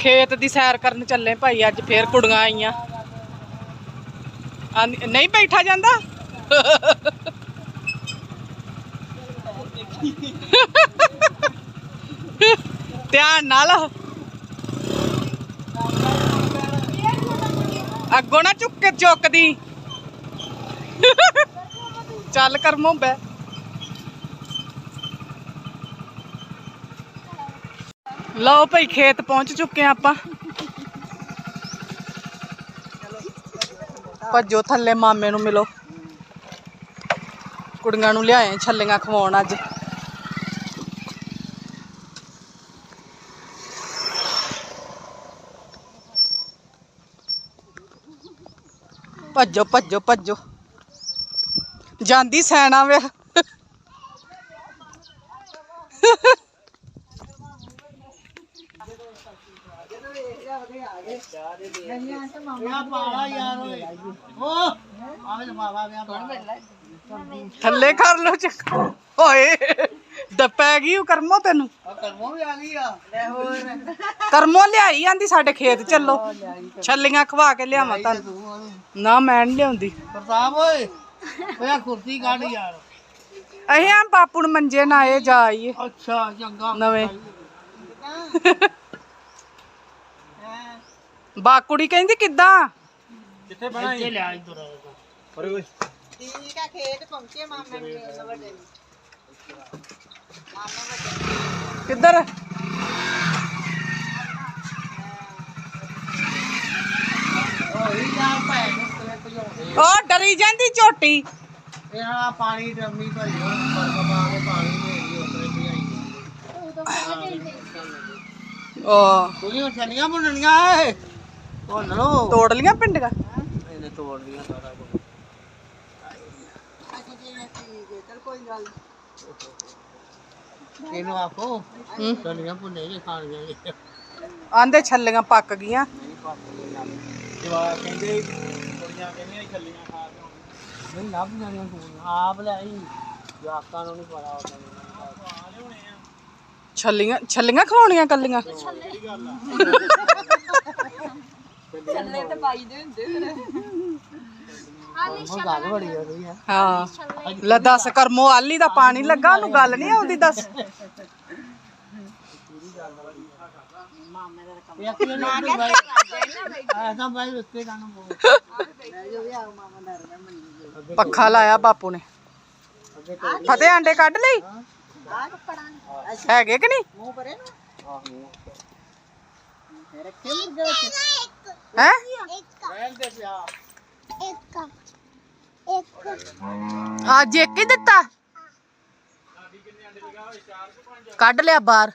ਖੇਤ ਦੀ ਸੈਰ ਕਰਨ ਚੱਲੇ ਭਾਈ, ਅੱਜ ਫੇਰ ਕੁੜੀਆਂ ਆਈਆਂ। ਨਹੀਂ ਬੈਠਾ ਜਾਂਦਾ? ਧਿਆਨ ਨਾਲ। ਅੱਗੋਂ ਨਾ ਚੁੱਕ ਕੇ ਚੁੱਕਦੀ। ਚੱਲ ਕਰ ਬੈ ਲਓ ਭਾਈ ਖੇਤ ਪਹੁੰਚ ਚੁੱਕੇ ਆ ਆਪਾਂ। ਭੱਜੋ ਥੱਲੇ ਮਾਮੇ ਨੂੰ ਮਿਲੋ। ਕੁੜੀਆਂ ਨੂੰ ਲਿਆਏ, ਛੱਲੀਆਂ ਖਵਾਉਣ ਅੱਜ। ਭੱਜੋ ਭੱਜੋ ਭੱਜੋ। ਜਾਂਦੀ ਸੈਣਾ ਵੇ ਥੱਲੇ ਕਰ ਲੋ ਚੱਕ। ਓਏ ਡੱਪੈ ਗਈ ਉਹ ਕਰਮੋ ਤੈਨੂੰ। ਕਰਮੋ ਲਿਆਈ ਆਂਦੀ ਸਾਡੇ ਖੇਤ ਚੱਲੋ। ਛੱਲੀਆਂ ਖਵਾ ਕੇ ਲਿਆਵਾਂ ਤੁਹਾਨੂੰ। ਨਾ ਮੈਂ ਨੀ ਲਿਆਉਂਦੀ। ਪ੍ਰਤਾਪ ਓਏ ਓਏ ਕੁਰਸੀ ਕੱਢ ਯਾਰ ਅਸੀਂ ਆ ਬਾਪੂ ਨੂੰ ਮੰਜੇ ਨਾ ਆਏ ਜਾ ਆਈਏ। ਅੱਛਾ ਚੰਗਾ। ਨਵੇਂ। ਬਾ ਕੁੜੀ ਕਹਿੰਦੀ ਕਿੱਦਾਂ? ਕਿੱਥੇ ਬਣਾ ਇੱਥੇ ਲਿਆ ਇਧਰ ਠੀਕ ਆ ਖੇਤ ਪਹੁੰਚੇ ਮਾਮੇ ਨੂੰ ਵੱਡੇ ਕਿੱਧਰ ਨੂੰ ਕਿਵੇਂ ਭਜਾਉਂਦੇ ਉਹ ਡਰੀ ਜਾਂਦੀ ਝੋਟੀ। ਇਹ ਆ ਪਾਣੀ ਡਰਮੀ ਭਰੀ ਪਾ ਕੇ ਪਾਣੀ ਮੇਰੀ ਉੱਤੇ ਭਜਾਈ ਉਹ ਤੁਸੀਂ ਉਹ ਛੱਲੀਆਂ ਬੁਣਨੀਆਂ ਏ। ਭੁੰਨ ਲਓ ਤੋੜ ਲੀਆਂ ਪਿੰਡੀਆਂ ਇਹਨੇ ਤੋੜ ਲਿਆ ਸਾਰਾ ਕੁਝ ਚਲ ਕੋਈ ਗੱਲ ਇਹਨੂੰ ਆਖੋ ਹੂੰ। ਛੱਲੀਆਂ ਭੁੰਨੇ ਨਹੀਂ ਖਾਣੀਆਂ ਇਹ ਆਂਦੇ ਛੱਲੀਆਂ ਪੱਕ ਗਈਆਂ। ਜਵਾਬ ਕਹਿੰਦੇ ਕੁੜੀਆਂ ਕਹਿੰਦੀਆਂ ਛੱਲੀਆਂ ਖਾ ਕੇ ਨਹੀਂ ਲੱਭ ਜਾਣੀਆਂ ਤੂੰ ਆਪ ਲੈ ਆਈ। ਜਵਾਕਾਂ ਨੂੰ ਨਹੀਂ ਪਤਾ। ਹੁੰਦਾ ਛੱਲੀਆਂ ਛੱਲੀਆਂ ਖਵਾਉਣੀਆਂ ਕੱਲੀਆਂ ਉਹ ਗੱਲ ਬੜੀ ਹੋ ਰਹੀ ਹੈ ਹਾਂ ਲੈ ਦੱਸ ਕਰਮੋ ਆਲੀ ਦਾ ਪਾਣੀ ਲੱਗਾ ਉਹਨੂੰ ਗੱਲ ਨਹੀਂ ਆਉਂਦੀ ਦੱਸ। ਇਹ ਕੀ ਨਾ ਭਾਈ ਐਸਾ ਭਾਈ ਉੱਤੇ ਕਾਨੂੰ ਬੋਲ ਪੱਖਾ ਲਾਇਆ ਬਾਪੂ ਨੇ। ਫਤਿਹ ਆਂਡੇ ਕੱਢ ਲਈ? ਹੈਗੇ ਕਿ ਨਹੀਂ? ਮੂੰਹ ਪਰੇ ਹੈ? ਅੱਜ ਇੱਕ ਹੀ ਦਿੱਤਾ? ਕੱਢ ਲਿਆ ਬਾਹਰ।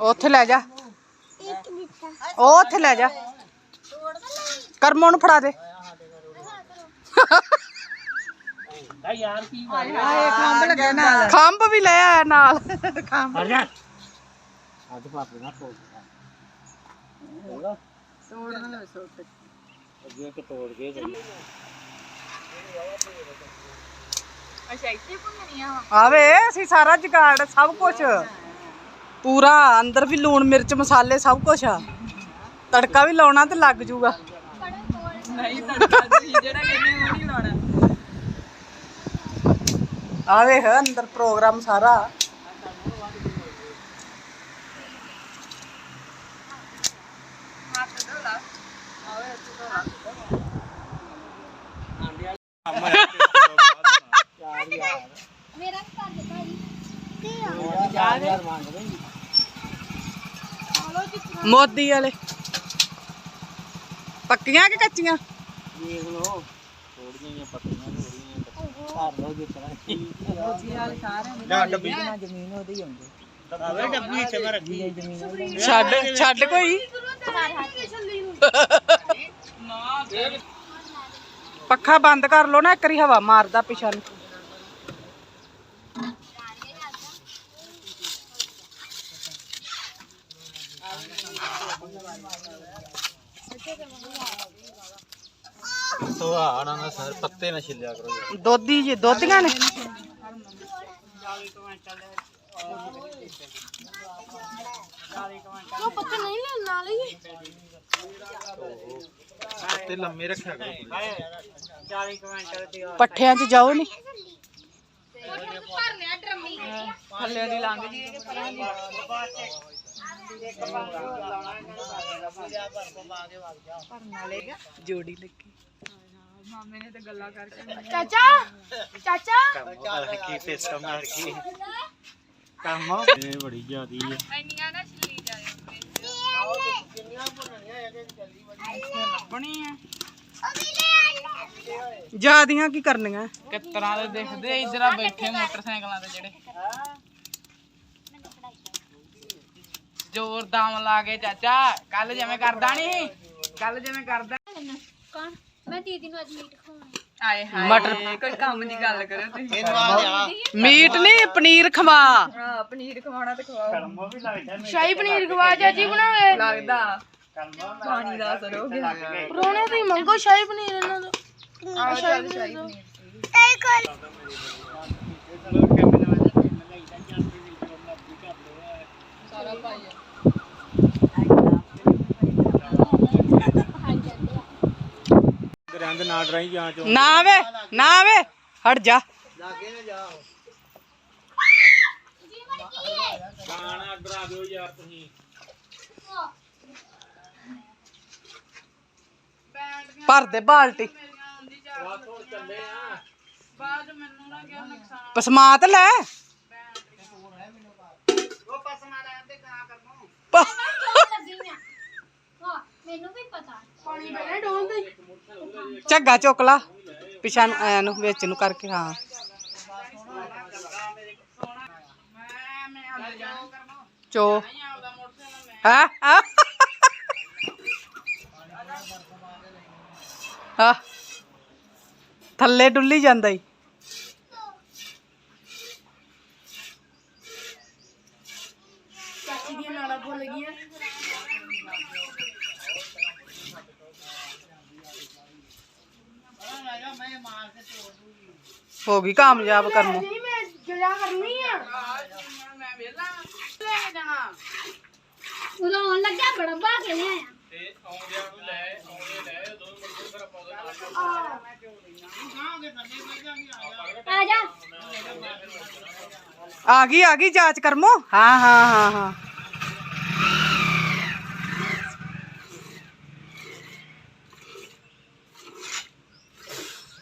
ਉੱਥੇ ਲੈ ਜਾ। ਉਹ ਉੱਥੇ ਲੈ ਜਾ। ਕਰਮੋਂ ਨੂੰ ਫੜਾ ਦੇ। ਯਾਰ ਕੀ ਖੰਭ ਲੱਗਾ ਨਾਲ। ਖੰਭ ਵੀ ਲੈ ਆਇਆ ਨਾਲ। ਕਰ ਜਾ। ਅੱਜ ਪਾਪੇ ਨਾ ਤੋੜ ਤੋੜ ਨਾ ਸੁੱਟ। ਅੱਗੇ ਕਿ ਤੋੜ ਕੇ ਗਈ ਆਵੇ ਅਸੀਂ ਸਾਰਾ ਜੁਗਾੜ ਸਭ ਕੁਝ ਪੂਰਾ ਅੰਦਰ ਵੀ ਲੂਣ ਮਿਰਚ ਮਸਾਲੇ ਸਭ ਕੁਝ ਆ ਤੜਕਾ ਵੀ ਲਾਉਣਾ ਤੇ ਲੱਗ ਜੂਗਾ। ਨਹੀਂ ਤੜਕਾ ਜਿਹੜਾ ਕਹਿੰਦੇ ਉਹ ਨਹੀਂ ਲਾਉਣਾ। ਆਵੇ ਹੈ ਅੰਦਰ ਪ੍ਰੋਗਰਾਮ ਸਾਰਾ। ਚਾਰ ਹਜ਼ਾਰ ਮੰਗਦੇ ਮੋਦੀ ਵਾਲੇ। ਪੱਕੀਆਂ ਕਿ ਕੱਚੀਆਂ? ਦੇਖ ਲੋ ਥੋੜੀਆਂ ਜਿਹੀਆਂ ਪੱਤੀਆਂ ਥੋੜੀਆਂ ਨਾ ਡੱਬੀ ਜ਼ਮੀਨ ਉਹਦੀ ਹੁੰਦੀ ਆਵੇ ਡੱਬੀ ਇੱਥੇ ਮੈਂ ਰੱਖੀ ਜ਼ਮੀਨ ਛੱਡ ਛੱਡ ਕੋਈ। ਪੱਖਾ ਬੰਦ ਕਰ ਲੋ ਨਾ, ਇੱਕ ਵਾਰੀ ਹਵਾ ਮਾਰਦਾ ਪਿਛਾ ਨੂੰ ਸੁਹਾਣਾ ਨਾ। ਸਰ ਪੱਤੇ ਨਾ ਛਿੱਲਿਆ ਕਰੋ ਯਾਰ। ਦੋਧੀ ਜੀ ਦੋਧੀਆਂ ਨੇ? ਉਹ ਪੱਕੇ ਨਹੀਂ ਲੈਣ ਨਾਲ ਹੀ। ਤੇ ਲੰਮੇ ਰੱਖਿਆ ਕਰੋ 40 ਕੁਇੰਟਲ ਦੀ ਪੱਠਿਆਂ 'ਚ ਜਾਓ ਨਹੀਂ ਭਰਨੇ ਆ ਡਰਮੀ ਥੱਲੇ ਦੀ। ਲੰਘ ਜੀ ਜੋੜੀ ਲੱਗੀ। ਚਾਚਾ ਚਾਚਾ ਮਾਰ ਕੀ ਫੇਸਾ ਮਾਰ ਕੀ ਕੰਮ ਇਹ ਬੜੀ ਜ਼ਿਆਦੀ ਹੈ ਇੰਨੀਆਂ ਨਾ ਛਿੱਲੀ ਜਾਇਓ ਬਣੀ ਆ। ਜਿਆਦੀਆਂ ਕੀ ਕਰਨੀਆਂ? ਕਿਤਰਾ ਦੇ ਦੇਖਦੇ ਇਧਰ ਆ ਬੈਠੇ ਮੋਟਰਸਾਈਕਲਾਂ ਤੇ ਜਿਹੜੇ। ਜ਼ੋਰ ਦਾਮ ਲਾ ਕੇ ਚਾਚਾ ਕੱਲ ਜਿਵੇਂ ਕਰਦਾ ਨਹੀਂ ਕੱਲ ਜਿਵੇਂ ਕਰਦਾ ਮੈਂ ਦੀਦੀ ਨੂੰ ਅੱਜ ਮੀਟ ਖਵਾਉਣਾ। ਆਏ ਹਾਏ ਮਟਰ ਕੋਈ ਕੰਮ ਦੀ ਗੱਲ ਕਰਿਓ ਤੁਸੀਂ। ਮੀਟ ਨਹੀਂ ਪਨੀਰ ਖਵਾ। ਹਾਂ ਪਨੀਰ ਖਵਾਉਣਾ ਤੇ ਖਵਾਓ। ਕਰਮੋ ਵੀ ਲੱਗਦਾ ਸ਼ਾਹੀ ਪਨੀਰ ਖਵਾ ਚਾਚੀ ਬਣਾਵੇ ਲੱਗਦਾ। ਪਾਣੀ ਦਾ ਅਸਰ ਹੋ ਗਿਆ। ਰੋਣੇ ਤੁਸੀਂ ਮੰਗੋ ਸ਼ਾਹੀ ਪਨੀਰ ਇਹਨਾਂ ਦਾ ਆਹ ਚੱਲ ਸ਼ਾਹੀ ਪਨੀਰ। ਸਾਰਾ ਭਾਈ ਨਾ ਡਰਾਈ ਜਾਂ ਚੋ। ਨਾ ਆਵੇ ਹਟ ਜਾ। ਗਾਣਾ ਡਰਾ ਦਿਓ ਯਾਰ ਤੁਸੀਂ। ਭਰ ਦੇ ਬਾਲਟੀ। ਬਾਅਦ ਮੈਨੂੰ ਨਾ ਕਿਹਾ ਨੁਕਸਾਨ ਪਸਮਾਤ ਲੈ। ਪ- ਮੈਨੂੰ ਵੀ ਪਤਾ। ਪਾਣੀ ਬਣਾ ਝੱਗਾ ਚੁੱਕ ਲਾ, ਪਿਛਾ ਨੂੰ, ਐ ਨੂੰ, ਵਿੱਚ ਨੂੰ ਕਰਕੇ, ਹਾਂ। ਚੋ। ਨਹੀਂ ਹਾਂ। ਹਾਂ। ਥੱਲੇ ਡੁੱਲੀ ਜਾਂਦਾ ਈ ਚਾਚੀ ਦੀਆਂ ਨਾੜਾਂ ਭੁੱਲ ਗਈਆਂ ਹੋ ਗਈ ਕਾਮਯਾਬ ਕਰਮੋ। ਨਹੀਂ ਮੈਂ ਜਲਾ ਕਰਨੀ ਆ। ਮੈਂ ਵੇਲਾ ਲੈ ਕੇ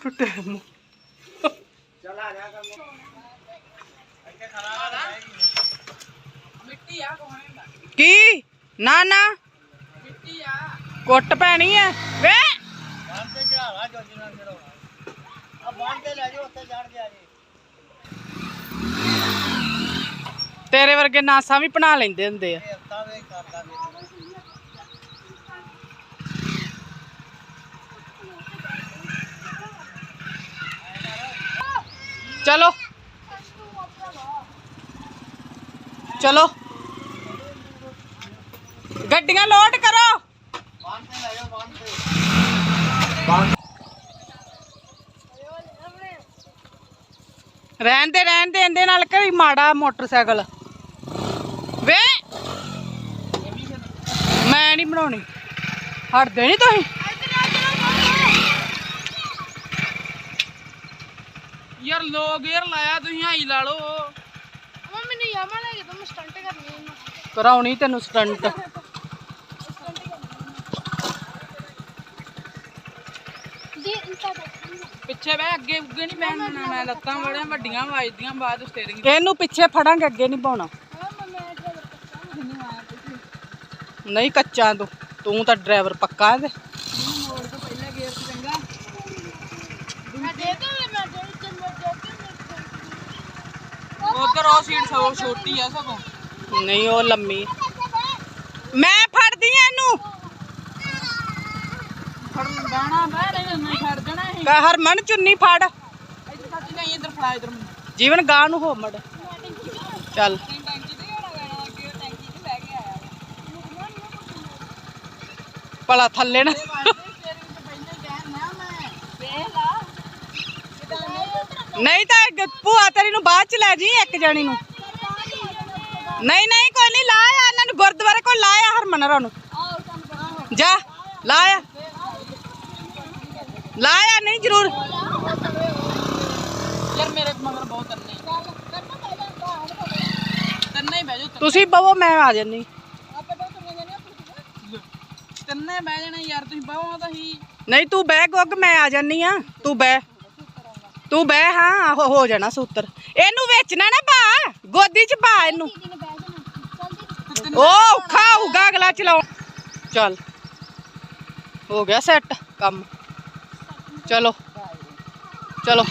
ਜਾਣਾ ਉਦੋਂ ਲੱਗਿਆ ਆ ਜਾ ਆ ਗਈ ਆ ਮਿੱਟੀ ਆ ਕੋਹਣੇ ਦਾ ਕੀ? ਨਾ ਨਾ। ਮਿੱਟੀ ਆ ਕੁੱਟ ਪੈਣੀ ਐ। ਵੇ! ਤੇ ਚੜਾਵਾ ਜੋਜੀ ਨਾਲ ਚੜਾਉਣਾ ਆ ਬਾਂਹ ਤੇ ਲੈ ਜਾਓ ਉੱਥੇ ਚੜ ਗਿਆ ਜੀ ਤੇਰੇ ਵਰਗੇ ਨਾਸਾਂ ਵੀ ਬਣਾ ਲੈਂਦੇ ਹੁੰਦੇ ਆ। ਕਰਦਾ ਚਲੋ। ਚਲੋ। ਗੱਡੀਆਂ ਲੋਡ ਕਰੋ। ਰਹਿਣ ਦੇ ਰਹਿਣ ਦੇ, ਇਹਦੇ ਨਾਲ ਕਰੀ ਮਾੜਾ ਮੋਟਰਸਾਈਕਲ। ਵੇ। ਮੈਂ ਨਹੀਂ ਬਣਾਉਣੀ। ਹਟਦੇ ਨਹੀਂ ਤੁਸੀਂ ਯਾਰ ਲੋ ਗੇਅਰ ਲਾਇਆ ਤੁਸੀਂ ਹਾਈ ਲਾ ਲਓ। ਅਮਾ ਮੈਨੂੰ ਯਾਮਾ ਲੈ ਕੇ ਤੁਮ ਸਟੰਟ ਕਰਨੀ ਹੈ ਕਰਾਉਣੀ ਤੈਨੂੰ ਸਟੰਟ ਇੰਤਾ ਪਿੱਛੇ ਬੈ ਅੱਗੇ ਉੱਗੇ ਨਹੀਂ ਬੈਠਣਾ ਮੈਂ ਲੱਤਾਂ ਬੜੀਆਂ ਵੱਡੀਆਂ ਵੱਜਦੀਆਂ ਬਾਅਦ ਸਟੀਅਰਿੰਗ ਇਹਨੂੰ ਪਿੱਛੇ ਫੜਾਂਗੇ ਅੱਗੇ ਨਹੀਂ ਪਾਉਣਾ ਹਾਂ ਨਹੀਂ ਕੱਚਾ ਤੂੰ ਤੂੰ ਤਾਂ ਡਰਾਈਵਰ ਪੱਕਾ ਇਹਦੇ। ਮੋੜ ਤੋਂ ਪਹਿਲਾਂ ਗੇਅਰ ਤੇ ਚੰਗਾ ਮੈਂ ਦੇ ਦੂੰ ਮੈਂ ਦੇ ਦੂੰ ਮੈਂ ਦੇ ਦੂੰ ਉਧਰ ਉਹ ਸੀਟ ਸਗੋਂ ਛੋਟੀ ਆ ਸਗੋਂ। ਨਹੀਂ ਉਹ ਲੰਮੀ। ਮੈਂ ਫੜਦੀ ਆ ਇਹਨੂੰ। ਫੜਨ ਬਹਿਣਾ ਬਹਿ ਨਹੀਂ ਮੈਂ ਛੱਡ ਦੇਣਾ ਇਹ। ਕਹਿ ਹਰਮਨ ਚੁੰਨੀ ਫੜ। ਇੱਧਰ ਸੱਚ ਨਹੀਂ ਇੱਧਰ ਫੜਾ ਇੱਧਰ ਮੈਨੂੰ। ਜੀਵਨ ਗਾਂ ਨੂੰ ਹੋ ਮੜ। ਚੱਲ। ਭਲਾ ਥੱਲੇ ਨਾ ਸਟੀਅਰਿੰਗ ਤੇ ਪਹਿਲਾਂ ਹੀ ਕਹਿਣਾ ਮੈਂ ਵੇਖ ਲਾ ਨਹੀਂ ਤਾਂ ਭੂਆ ਤੇਰੀ ਨੂੰ ਬਾਅਦ ਚ ਲੈ ਜੀ ਇੱਕ ਜਣੀ ਨੂੰ। ਨਹੀਂ ਨਹੀਂ ਕੋਈ ਨਹੀਂ ਲਾ ਆ ਇਹਨਾਂ ਨੂੰ ਗੁਰਦੁਆਰੇ ਨਾ। ਉਹਨੂੰ ਜਾ ਲਾਇਆ। ਲਾਇਆ ਨਹੀਂ ਜ਼ਰੂਰ। ਯਾਰ ਮੇਰੇ ਮਗਰ ਬਹੁਤ ਤੰਨੇ। ਤੰਨੇ ਹੀ ਬਹਿ ਜਾਓ ਤੁਸੀਂ ਬਵੋ ਮੈਂ ਆ ਜਾਨੀ ਤੰਨੇ ਬਹਿ ਜਾਣਾ ਯਾਰ ਤੁਸੀਂ ਬਾਹੋਂ ਤਾਂ ਹੀ। ਨਹੀਂ ਤੂੰ ਬਹਿ ਗੁੱਗ ਮੈਂ ਆ ਜਾਨੀ ਆ ਤੂੰ ਬਹਿ। ਤੂੰ ਬਹਿ, ਹਾਂ ਹੋ ਹੋ ਜਾਣਾ ਸੂਤਰ। ਇਹਨੂੰ ਵੇਚਣਾ ਨਾ ਭਾ ਗੋਦੀ ਚ ਪਾ ਇਹਨੂੰ। ਉਹ ਔਖਾ ਹੋਊਗਾ ਅਗਲਾ ਚਲਾਉਣ। ਚੱਲ, ਹੋ ਗਿਆ ਸੈੱਟ ਕੰਮ। ਚਲੋ ਚਲੋ।